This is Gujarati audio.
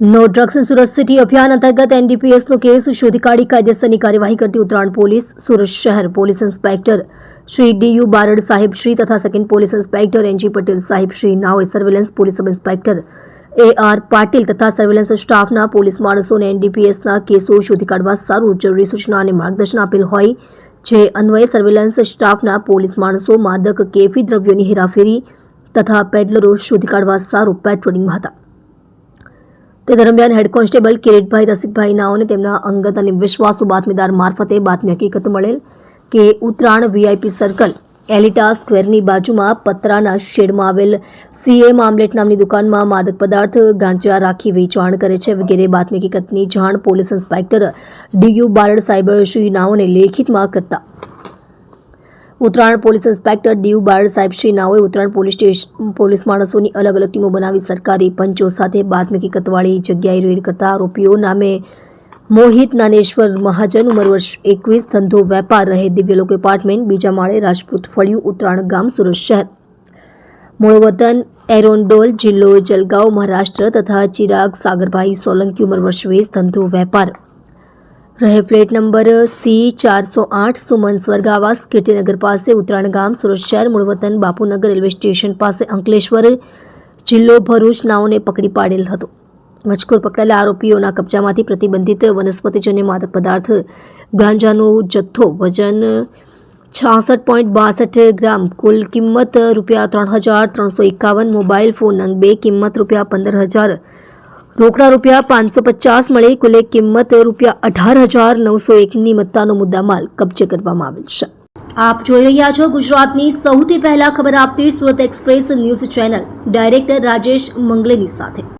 No drugs in Surat city અભિયાન અંતર્ગત એનડીપીએસનો કેસ શોધી કાઢી કાયદેસરની કાર્યવાહી કરતી ઉત્તરાયણ પોલીસ, સુરત શહેર police inspector Shri DU Barad સાહેબ શ્રી તથા second police inspector NG Patel સાહેબ Shri, નાઓએ surveillance police sub inspector A R Patil તથા સર્વેલન્સ સ્ટાફના પોલીસ માણસોને એનડીપીએસના કેસો શોધી કાઢવા સારું જરૂરી સૂચના અને માર્ગદર્શન આપેલ હોય, જે અન્વયે સર્વેલન્સ સ્ટાફના પોલીસ માણસો, માદક, કેફી દ્રવ્યોની હેરાફેરી તથા પેડલરો શોધી કાઢવા સારું પેટ્રોલિંગમાં હતા. તે દરમિયાન હેડ કોન્સ્ટેબલ કિરીટભાઈ રસિકભાઈ નાઓને તેમના અંગત અને વિશ્વાસુ બાતમીદાર મારફતે બાતમી હકીકત મળેલ કે ઉત્તરાયણ વીઆઈપી સર્કલ એલિટા સ્ક્વેરની બાજુમાં પતરાના શેડમાં આવેલ સીએમ આમલેટ નામની દુકાનમાં માદક પદાર્થ, ગાંજા રાખી વેચાણ કરે છે. વગેરે બાતમી હકીકતની જાણ પોલીસ ઇન્સ્પેક્ટર ડીયુ બારડ સાહેબ શ્રી નાઓને લેખિતમાં કરતા Uttarayan police inspector DU Barad સાહેબ શ્રી નાઓએ ઉત્તરાયણ પોલીસ સ્ટેશન પોલીસ માણસોની અલગ અલગ ટીમો બનાવી સરકારી પંચો સાથે બાતમી હકીકતવાળી જગ્યાએ રેડ કરતા આરોપીઓ નામે મોહિત નાનેશ્વર મહાજન, ઉંમર વર્ષ એકવીસ, ધંધો વેપાર રહે દિવ્યલોક એપાર્ટમેન્ટ, બીજા માળે રાજપૂત ફળિયું, ઉત્તરાયણ ગામ, સુરત શહેર. મૂળ વતન એરોન્ડોલ જિલ્લો જલગાંવ, મહારાષ્ટ્ર તથા ચિરાગ સાગરભાઈ સોલંકી, ઉંમર વર્ષ વીસ, ધંધો વેપાર. રહે ફ્લેટ નંબર સી ચારસો આઠ સુમન સ્વર્ગ આવાસ કીર્તિનગર પાસે, ઉત્તરાયણ ગામ, સુરત શહેર મૂળ બાપુનગર રેલવે સ્ટેશન પાસે અંકલેશ્વર જિલ્લો ભરૂચ નાઓને પકડી પાડેલ હતો. મજકૂર પકડાયેલા આરોપીઓના કબજામાંથી પ્રતિબંધિત વનસ્પતિજન્ય માદક પદાર્થ, ગાંજાનો જથ્થો, વજન છાસઠ પોઈન્ટ બાસઠ ગ્રામ, કુલ કિંમત રૂપિયા ત્રણ હજાર ત્રણસો એકાવન, મોબાઈલ ફોન અંગ બે, કિંમત રૂપિયા પંદર હજાર રોકડા રૂપિયા પાંચસો પચાસ મળી, કુલે કિંમત રૂપિયા અઢાર હજાર નવસો એકની મત્તાનો મુદ્દામાલ કબજે કરવામાં આવેલ છે. આપ જોઈ રહ્યા છો ગુજરાતની સૌથી પહેલા ખબર આપતી Surat express news channel, director Rajesh મંગલેની સાથે.